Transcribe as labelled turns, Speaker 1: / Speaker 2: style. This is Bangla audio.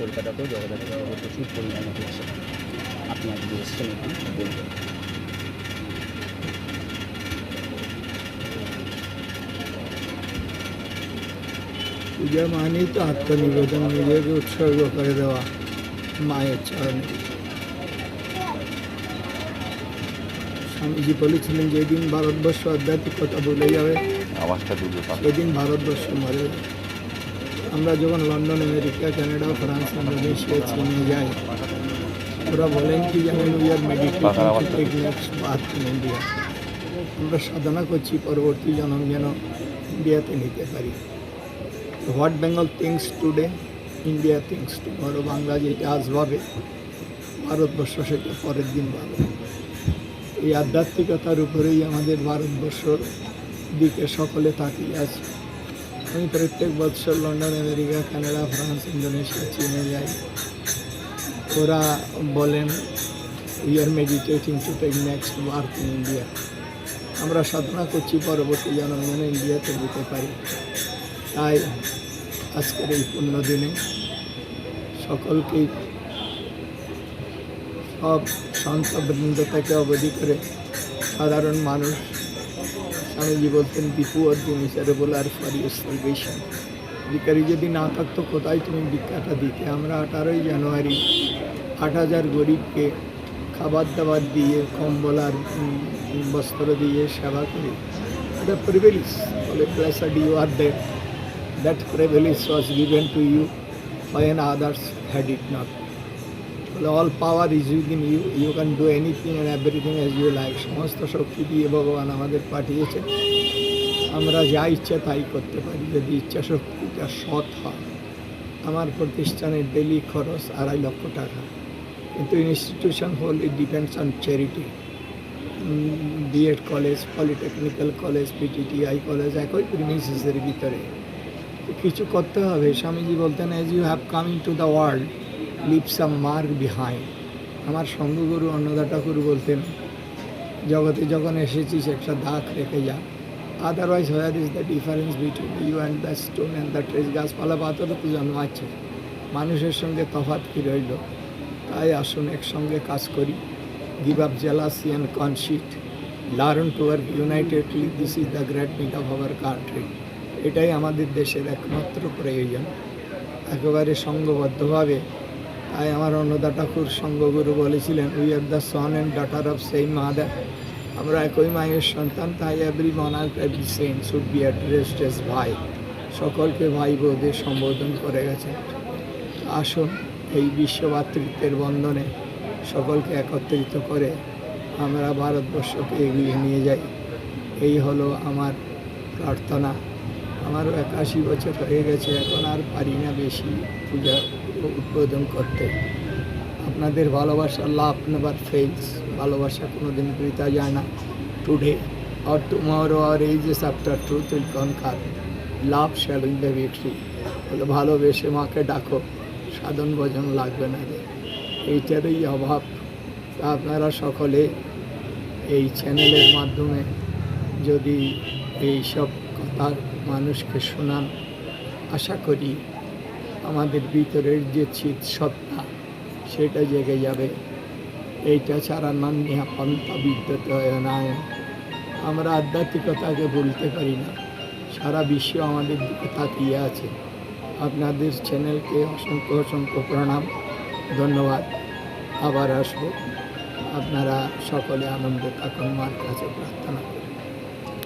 Speaker 1: কলকাতাতেও জগদ্ধাত্রী ঠাকুর প্রচুর পরিমাণে হচ্ছে আপনি আজকে এসছেন এখানে বলবেন
Speaker 2: পূজা মানেই তো আত্মনিবেদন নিজেকে উৎসর্গ করে দেওয়া মায়ের চরণে। স্বামীজি বলেছিলেন যেদিন ভারতবর্ষ আধ্যাত্মিকতা ভুলে যাবে সেদিন ভারতবর্ষ মরে যাবে। আমরা যখন London America Canada France Indonesia চীনে যাই ওরা বলেন কি যেমন উই আর ইন ইন্ডিয়া আমরা সাধনা করছি পরবর্তী জন্ম যেন ইন্ডিয়াতে নিতে পারি। What Bengal thinks today India thinks tomorrow Bangla যেটা আজ ভাবে ভারতবর্ষ সেটা পরের দিন ভাবে। এই আধ্যাত্মিকতার উপরেই আমাদের ভারতবর্ষর দিকে সকলে তাকিয়ে আছে। আমি প্রত্যেক বছর London, America, Canada, France, Indonesia, চীনে যাই। ওরা বলেন we are meditating to take next birth in India আমরা সাধনা করছি, পরবর্তী জন্ম ইন্ডিয়াতে যেতে পারি। তাই আজকের এই পূর্ণ দিনে সকলকেই সব সন্তবৃন্দ থেকে অবধি করে সাধারণ মানুষ স্বামীজি বলতেন অর্জুন হিসাবে বলার ফর ইউর সালভেশন ভিকারি যদি না থাকতো, কোথায় তুমি ভিক্ষাটা দিতে? আমরা আঠারোই জানুয়ারি, আট হাজার গরিবকে খাবার দাবার দিয়ে, কম্বল আর বস্ত্র দিয়ে সেবা করি। এটা প্রিভিলিজ বলে blessed you are that that privilege was given to you by an others had it not all power is within you you can do anything and everything as you like সমস্ত শক্তি দিয়ে ভগবান আমাদের পাঠিয়েছে। আমরা যা ইচ্ছা তাই করতে পারি। যদি ইচ্ছা শক্তিটা সৎ হয়, আমার প্রতিষ্ঠানের ডেলি খরচ আড়াই লক্ষ টাকা। কিন্তু ইনস্টিটিউশন হল it depends on charity BEd college polytechnical college PTTI college একই প্রিমিসেসের ভিতরে। কিছু করতে হবে। স্বামীজি বলতেন as you have come to the world live some mark behind আমার সঙ্গগুরু অন্নদা ঠাকুর বলতেন, জগতে যখন এসেছিস, একটা দাগ রেখে যা। Otherwise where is the difference between you and the stone and the trees গাছপালা পাথরও তো জন্মাচ্ছে। মানুষের সঙ্গে তফাৎ কী রইল? তাই আসুন, একসঙ্গে কাজ করি। Give up jealousy and conceit learn to work unitedly this is the great need of our country এটাই আমাদের দেশের একমাত্র প্রয়োজন। একেবারে সঙ্গবদ্ধভাবে তাই আমার অন্নদা ঠাকুর সঙ্গগুরু বলেছিলেন we are the son and daughter of same mother আমরা একই মায়ের সন্তান, তাই every monarch every saint should be addressed as ভাই। সকলকে ভাই বোধে সম্বোধন করে গেছেন। আসুন এই বিশ্বভাতৃত্বের বন্ধনে সকলকে একত্রিত করে আমরা ভারতবর্ষকে এগিয়ে নিয়ে যাই। এই হলো আমার প্রার্থনা। আমারও একাশি বছর হয়ে গেছে, এখন আর পারি না বেশি পূজা। উদ্বোধন করতে। আপনাদের ভালোবাসা লাভ নেবার ফেলস ভালোবাসা কোনো দিন বৃথা যায় না। Today or tomorrow or ages after truth will conquer love shall in the বলে, ভালোবেসে মাকে ডাকো, সাধন ভজন লাগবে না রে এইটারই অভাব। আপনারা সকলে এই চ্যানেলের মাধ্যমে যদি এই সব কথা মানুষকে শোনান, আশা করি আমাদের ভিতরের যে চিত সত্তা, সেটা জেগে যাবে। এইটা ছাড়া নান্যা পন্থা বিদ্যুৎ হয় না আমরা আধ্যাত্মিকতাকে বলতে পারি না। সারা বিশ্ব আমাদের দিকে তাকিয়ে আছে। আপনাদের চ্যানেলকে অসংখ্য অসংখ্য প্রণাম। ধন্যবাদ। আবার আসব। আপনারা সকলে আনন্দ থাকুন। মার কাছে প্রার্থনা